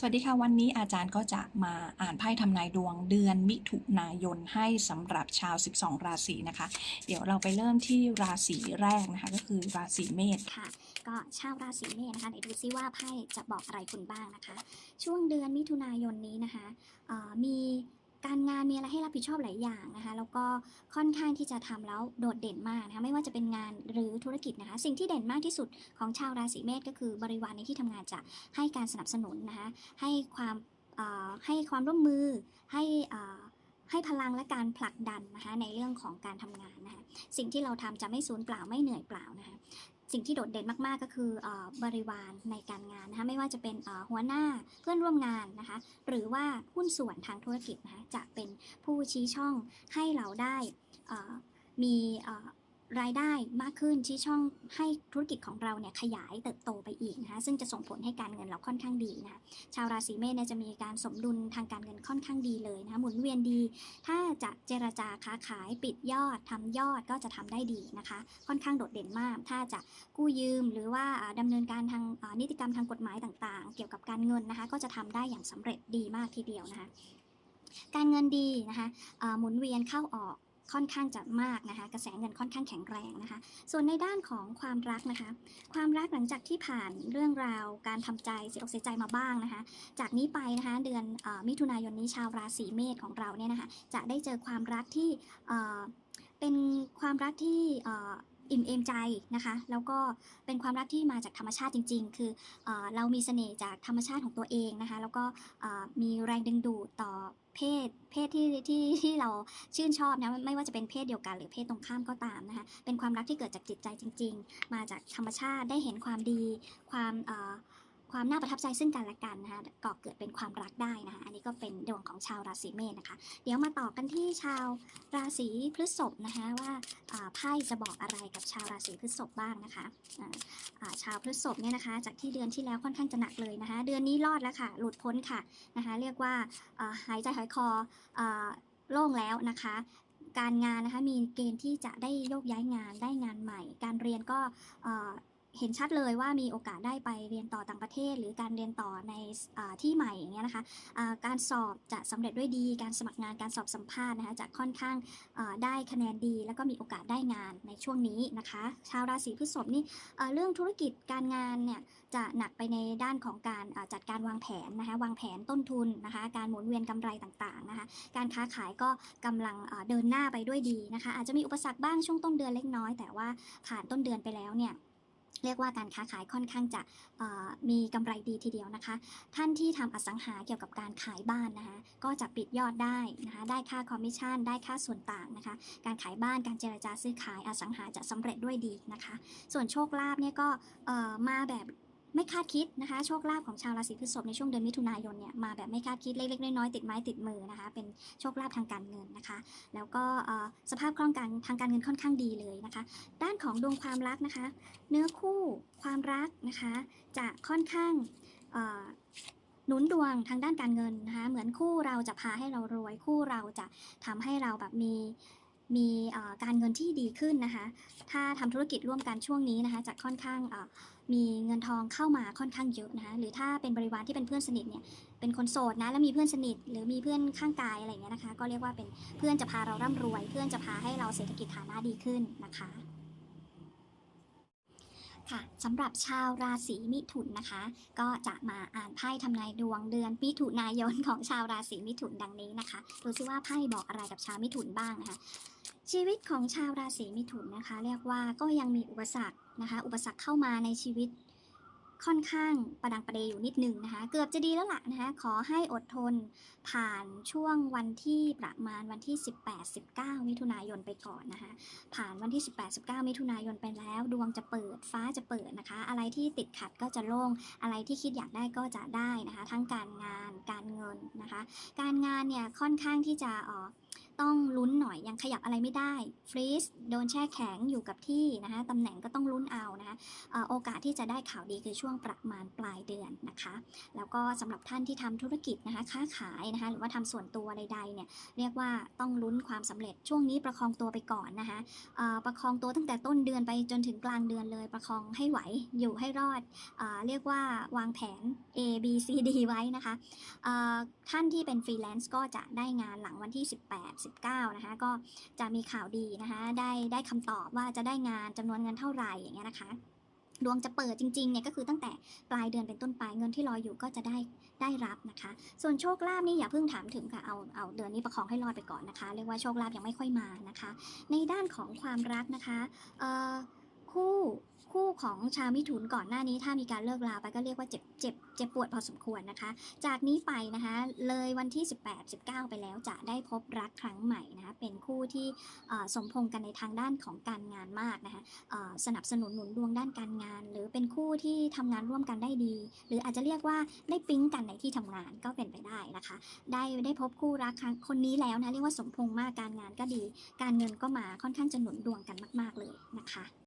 สวัสดีค่ะ วันนี้อาจารย์ก็จะมาอ่านไพ่ทำนายดวงเดือนมิถุนายนให้สำหรับชาว 12 ราศีนะคะ เดี๋ยวเราไปเริ่มที่ราศีแรกนะคะ ก็คือราศีเมษค่ะ ก็ชาวราศีเมษนะคะเดี๋ยวดูซิว่าไพ่จะบอกอะไรคุณบ้างนะคะ ช่วงเดือนมิถุนายนนี้นะคะมี การงานมีอะไรให้รับผิดชอบหลายอย่างนะคะแล้วก็ค่อนข้างที่จะทำแล้วโดดเด่นมากนะคะไม่ว่าจะเป็นงานหรือธุรกิจนะคะ สิ่งที่เด่นมากที่สุดของชาวราศีเมษก็คือบริวารในที่ทำงานจะให้การสนับสนุนนะคะให้ความให้ความร่วมมือให้ให้พลังและการผลักดันนะคะในเรื่องของการทำงานนะคะสิ่งที่เราทำจะไม่สูญเปล่าไม่เหนื่อยเปล่านะคะ สิ่งที่โดดเด่นมากๆก็คืออบริวารในการงานนะคะไม่ว่าจะเป็นหัวหน้าเพื่อนร่วมงานนะคะหรือว่าหุ้นส่วนทางธุรกิจนะคะจะเป็นผู้ชี้ช่องให้เราได้มีอ รายได้มากขึ้นชี้ช่องให้ธุรกิจของเราเนี่ยขยายเติบโตไปอีกนะคะซึ่งจะส่งผลให้การเงินเราค่อนข้างดีนะคะชาวราศีเมษเนี่ยจะมีการสมดุลทางการเงินค่อนข้างดีเลยนะคะหมุนเวียนดี ถ้าจะเจรจาค้าขายปิดยอดทำยอดก็จะทำได้ดีนะคะ ค่อนข้างโดดเด่นมาก ถ้าจะกู้ยืมหรือว่าอ่าดำเนินการทางนิติกรรมทางกฎหมายต่าง ๆ เกี่ยวกับการเงินนะคะก็จะทำได้อย่างสำเร็จดีมากทีเดียวนะคะการเงินดีนะคะหมุนเวียนเข้าออก ค่อนข้างจะมากนะคะ กระแสเงินค่อนข้างแข็งแรงนะคะ ส่วนในด้านของความรักนะคะ ความรักหลังจากที่ผ่านเรื่องราวการทำใจเสียอกเสียใจมาบ้างนะคะ จากนี้ไปนะคะเดือนอมิถุนายนนี้ชาวราศีเมษของเราเนี่ยนะคะจะได้เจอความรักที่เป็นความรักที่ อิ่มเอมใจนะคะ แล้วก็เป็นความรักที่มาจากธรรมชาติจริง ๆ คือเอเรามีเสน่ห์จากธรรมชาติของตัวเองนะคะ แล้วก็มีแรงดึงดูดต่อเพศเพศที่ที่ที่เราชื่นชอบนะไม่ว่าจะเป็นเพศเดียวกันหรือเพศตรงข้ามก็ตามนะคะ เป็นความรักที่เกิดจากจิตใจจริง ๆ มาจากธรรมชาติได้เห็นความดี ความเอ่อ ความน่าประทับใจซึ่งกันและกันนะคะก่อเกิดเป็นความรักได้นะคะอันนี้ก็เป็นดวงของชาวราศีเมษนะคะ เดี๋ยวมาต่อกันที่ชาวราศีพฤษภนะคะว่าไพ่จะบอกอะไรกับชาวราศีพฤษภบ้างนะคะชาวพฤษภเนี่ยนะคะ จากที่เดือนที่แล้วค่อนข้างจะหนักเลยนะคะ เดือนนี้รอดแล้วค่ะหลุดพ้นค่ะนะคะ เรียกว่าหายใจหายคออโล่งแล้วนะคะการงานนะคะมีเกณฑ์ที่จะได้โยกย้ายงานได้งานใหม่ การเรียนก็ เห็นชัดเลยว่ามีโอกาสได้ไปเรียนต่อต่างประเทศ หรือการเรียนต่อในอที่ใหม่อย่างเงี้ยนะคะอ่าการสอบจะสำเร็จด้วยดี การสมัครงานการสอบสัมภาษณ์นะคะจะค่อนข้างได้คะแนนดี แล้วก็มีโอกาสได้งานในช่วงนี้นะคะ ชาวราศีพฤษภนี่เรื่องธุรกิจการงานเนี่ยจะหนักไปในด้านของการจัดการวางแผนนะคะวางแผนต้นทุนนะคะการหมุนเวียนกำไรต่างๆนะคะการค้าขายก็กำลังเดินหน้าไปด้วยดีนะคะอาจจะมีอุปสรรคบ้างช่วงต้นเดือนเล็กน้อย แต่ว่าผ่านต้นเดือนไปแล้วเนี่ย เรียกว่าการค้าขายค่อนข้างจะมีกำไรดีทีเดียวนะคะ ท่านที่ทำอสังหาเกี่ยวกับการขายบ้านนะคะ ก็จะปิดยอดได้นะคะ ได้ค่าคอมมิชชั่น ได้ค่าส่วนต่างนะคะ การขายบ้านการเจรจาซื้อขายอสังหาจะสำเร็จด้วยดีนะคะ ส่วนโชคลาภเนี่ยก็มาแบบ ไม่คาดคิดนะคะโชคลาภของชาวราศีพฤษภในช่วงเดือนมิถุนายนเนี่ยมาแบบไม่คาดคิดเล็กๆน้อยๆติดไม้ติดมือนะคะ เป็นโชคลาภทางการเงินนะคะ แล้วก็สภาพคล่องการทางการเงินค่อนข้างดีเลยนะคะ ด้านของดวงความรักนะคะ เนื้อคู่ความรักนะคะ จะค่อนข้างหนุนดวงทางด้านการเงินนะคะเหมือนคู่เราจะพาให้เรารวย คู่เราจะทำให้เราแบบมีมีการเงินที่ดีขึ้นนะคะ ถ้าทำธุรกิจร่วมกันช่วงนี้นะคะจะค่อนข้างอ มีเงินทองเข้ามาค่อนข้างเยอะนะคะหรือถ้าเป็นบริวารที่เป็นเพื่อนสนิทเนี่ยเป็นคนโสดนะแล้วมีเพื่อนสนิท หรือมีเพื่อนข้างกายอะไรเงี้ยนะคะ ก็เรียกว่าเป็นเพื่อนจะพาเราร่ำรวย เพื่อนจะพาให้เราเศรษฐกิจฐานะดีขึ้นนะคะค่ะสำหรับชาวราศีมิถุนนะคะ ก็จะมาอ่านไพ่ทำนายดวงเดือนมิถุนายนของชาวราศีมิถุนดังนี้นะคะดูซิว่าไพ่บอกอะไรกับชาวมิถุนบ้างนะคะ ชีวิตของชาวราศีมิถุนนะคะ เรียกว่าก็ยังมีอุปสรรคนะคะ อุปสรรคเข้ามาในชีวิตค่อนข้างประดังประเดอยู่นิดหนึ่งนะคะ เกือบจะดีแล้วล่ะนะคะ ขอให้อดทนผ่านช่วงวันที่ประมาณวันที่ 18-19 มิถุนายนไปก่อนนะคะ ผ่านวันที่ 18-19 มิถุนายนไปแล้ว ดวงจะเปิดฟ้าจะเปิดนะคะ อะไรที่ติดขัดก็จะโล่ง อะไรที่คิดอยากได้ก็จะได้นะคะ ทั้งการงานการเงินนะคะ การงานเนี่ยค่อนข้างที่จะออ ต้องลุ้นหน่อยยังขยับอะไรไม่ได้ฟรีซโดนแช่แข็งอยู่กับที่นะคะตำแหน่งก็ต้องลุ้นเอานะคะโอกาสที่จะได้ข่าวดีคือช่วงประมาณปลายเดือนนะคะ แล้วก็สำหรับท่านที่ทำธุรกิจนะคะค้าขายนะคะหรือว่าทำส่วนตัวใดๆเนี่ยเรียกว่าต้องลุ้นความสำเร็จช่วงนี้ประคองตัวไปก่อนนะคะประคองตัวตั้งแต่ต้นเดือนไปจนถึงกลางเดือนเลย ประคองให้ไหวอยู่ให้รอดเอเรียกว่าวางแผน A B C D ไว้นะคะท่านที่เป็นฟรีแลนซ์ก็จะได้งานหลังวันที่ 18 19 นะคะก็จะมีข่าวดีนะคะได้ได้คำตอบว่าจะได้งานจำนวนเงินเท่าไหร่อย่างเงี้ยนะคะดวงจะเปิดจริงๆเนี่ยก็คือตั้งแต่ปลายเดือนเป็นต้นไปเงินที่รออยู่ก็จะได้ได้รับนะคะ ส่วนโชคลาภนี่อย่าเพิ่งถามถึงค่ะเอาเอาเดือนนี้ประคองให้รอดไปก่อนนะคะ เรียกว่าโชคลาภยังไม่ค่อยมานะคะ ในด้านของความรักนะคะเอ่อคู่ คู่ของชาวมิถุนก่อนหน้านี้ถ้ามีการเลิกลาไปก็เรียกว่าเจ็บเจ็บเจ็บปวดพอสมควรนะคะ จากนี้ไปนะคะเลยวันที่ 18 19 ไปแล้วจะได้พบรักครั้งใหม่นะคะเป็นคู่ที่สมพงษ์กันในทางด้านของการงานมากนะคะสนับสนุนหนุนดวงด้านการงาน หรือเป็นคู่ที่ทำงานร่วมกันได้ดี หรืออาจจะเรียกว่าได้ปิ๊งกันในที่ทำงานก็เป็นไปได้นะคะ ได้ได้พบคู่รักครั้งคนนี้แล้วนะเรียกว่าสมพงษ์มากการงานก็ดี การเงินก็มาค่อนข้างจะหนุนดวงกันมาก ๆเลยนะคะ